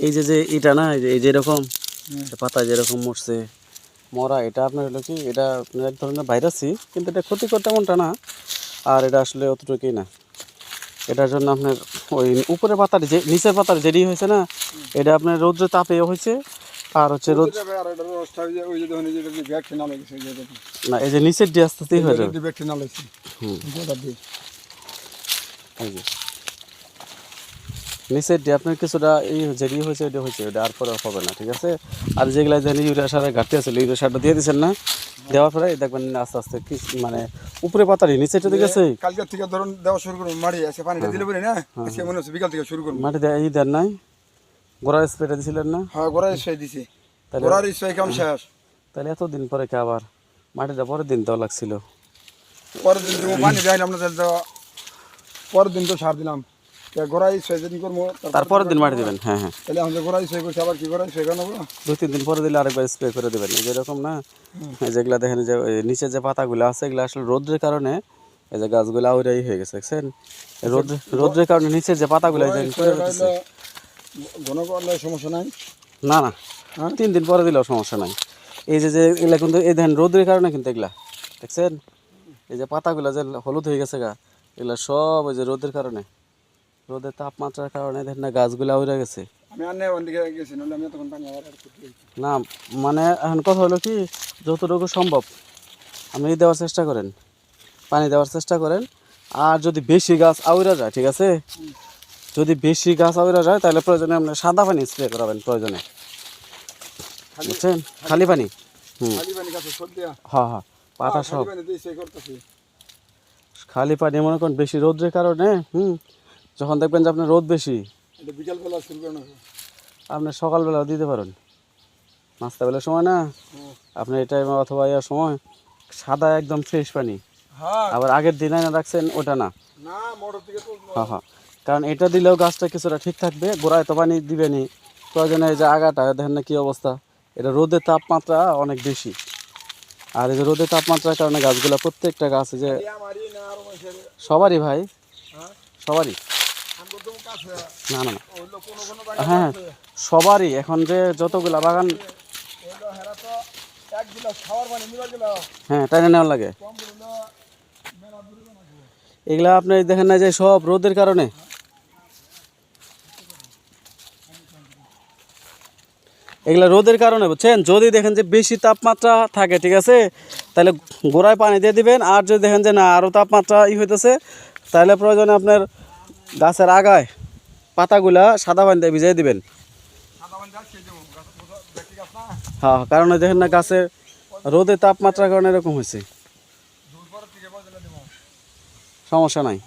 এই যে যে এটা না এই যে- যেরকম। পাতা যেরকম মরছে মরা এটা আপনার হলো কি এটা আপনার এক ধরনের ভাইরাসই কিন্তু এটা ক্ষতিকর তেমনটা না আর এটা আসলে অতটুকুই না। এটার জন্য আপনার ওই উপরের পাতার যে নিচের পাতার যেটি হয়েছে না এটা আপনার রৌদ্র তাপে হয়েছে আর হচ্ছে রোদ না এই যে নিচের দিয়ে আস্তে আস্তেই হয়ে যাবে। হুম। ওটা দিয়ে নিচের দিয়ে আপনার কিছুটা এই যেটি হয়েছে ওইটা হয়েছে ওটা আর পরে হবে না ঠিক আছে? আর যেগুলা যেন ইউরিয়া সারের ঘাটতি আছে ইউরিয়া সারটা দিয়ে দিচ্ছেন না দেওয়ার পরে দেখবেন আস্তে আস্তে কি মানে উপরে পাতারি নিচেটা দিকে আছে কালকে থেকে ধরুন দেওয়া শুরু করুন মারি আছে পানিটা দিলে বলি না? আজকে মনে হচ্ছে বিকাল থেকে শুরু করুন। মাটি দেয় এই দেন নাই? গোড়ার স্প্রেটা দিছিলেন না? হ্যাঁ গোড়ার স্প্রে দিছি। তাহলে- গোড়ার স্প্রে কেমন শেষ। তাহলে এতদিন পরে কে আবার মাটিটা পরের দিন দেওয়া লাগছিল? পরের দিন পানি দেয় তাহলে তো পরের দিন তো সার দিলাম। করব তারপরের দিন মাটি দেবেন। হ্যাঁ হ্যাঁ। তাহলে আমাদের গোড়ায় স্প্রে করছি আবার কি নেব তিন দিন পরে দিলে আরেকবার স্প্রে করে দেবেন। যেরকম না যেগুলা দেখেন যে নিচে যে পাতাগুলো আছে এগুলো আসলে রোদ্রের কারণে এই যে গাছগুলো আউরাই হয়ে গেছে দেখছেন? রোদ্রের কারণে নিচের যে পাতাগুলো। ঘন করলে সমস্যা নাই? না না। হ্যাঁ? তিন দিন পরে দিলেও সমস্যা নাই। এই যে যে এগুলা কিন্তু এই দেখেন রোদ্রের কারণে কিন্তু এগুলা দেখছেন? এই যে পাতাগুলো যে হলুদ হয়ে গেছে গা এগুলা সব ওই যে রোদের কারণে। রোদের তাপমাত্রার কারণে দেখেন না গাছগুলো উড়ে গেছে। না মানে এখন কথা হলো কি যতটুকু সম্ভব আপনি দেওয়ার চেষ্টা করেন পানি দেওয়ার চেষ্টা করেন আর যদি বেশি গাছ আউরা যায় ঠিক আছে? যদি বেশি গাছ আউরা যায় তাহলে প্রয়োজনে আপনি সাদা পানি স্প্রে করাবেন প্রয়োজনে। বুঝছেন? খালি পানি? হুম। হ্যাঁ হ্যাঁ পাতা সব। খালি পানি মনে করেন বেশি রোদ্রের কারণে হুম যখন দেখবেন যে আপনার রোদ বেশি বিকালবেলা শুরু করে আপনি সকালবেলাও দিতে পারেন। নাস্তাবেলার সময় না। আপনি এই টাইমে অথবা ইয়ার সময় সাদা একদম ফ্রেশ পানি। হ্যাঁ। আবার আগের দিন না রাখছেন ওটা না। হ্যাঁ হ্যাঁ। কারণ এটা দিলেও গাছটা কিছুটা ঠিক থাকবে গোড়ায় তো পানি দিবেনি প্রয়োজনে এই যে আগাটা দেখেন না কী অবস্থা। এটা রোদের তাপমাত্রা অনেক বেশি। আর এই যে রোদের তাপমাত্রার কারণে গাছগুলো প্রত্যেকটা গাছ যে সবারই ভাই। হ্যাঁ? সবারই। না না কোনো হ্যাঁ সবারই। এখন যে যতগুলা বাগান গেল। হ্যাঁ টাইনে নেওয়ার লাগে? এগুলা আপনি দেখেন না যে সব রোদের কারণে? এগুলা রোদের কারণে বুঝছেন? যদি দেখেন যে বেশি তাপমাত্রা থাকে ঠিক আছে? তাহলে গোড়ায় পানি দিয়ে দিবেন। আর যদি দেখেন যে না আরও তাপমাত্রা ই হইতেছে তাহলে প্রয়োজনে আপনার গাছের আগায় পাতাগুলা সাদা পানি দিয়ে ভিজিয়ে দিবেন হ্যাঁ কারণ ওই দেখেন না গাছের রোদে তাপমাত্রার কারণে এরকম হয়েছে। সমস্যা নাই।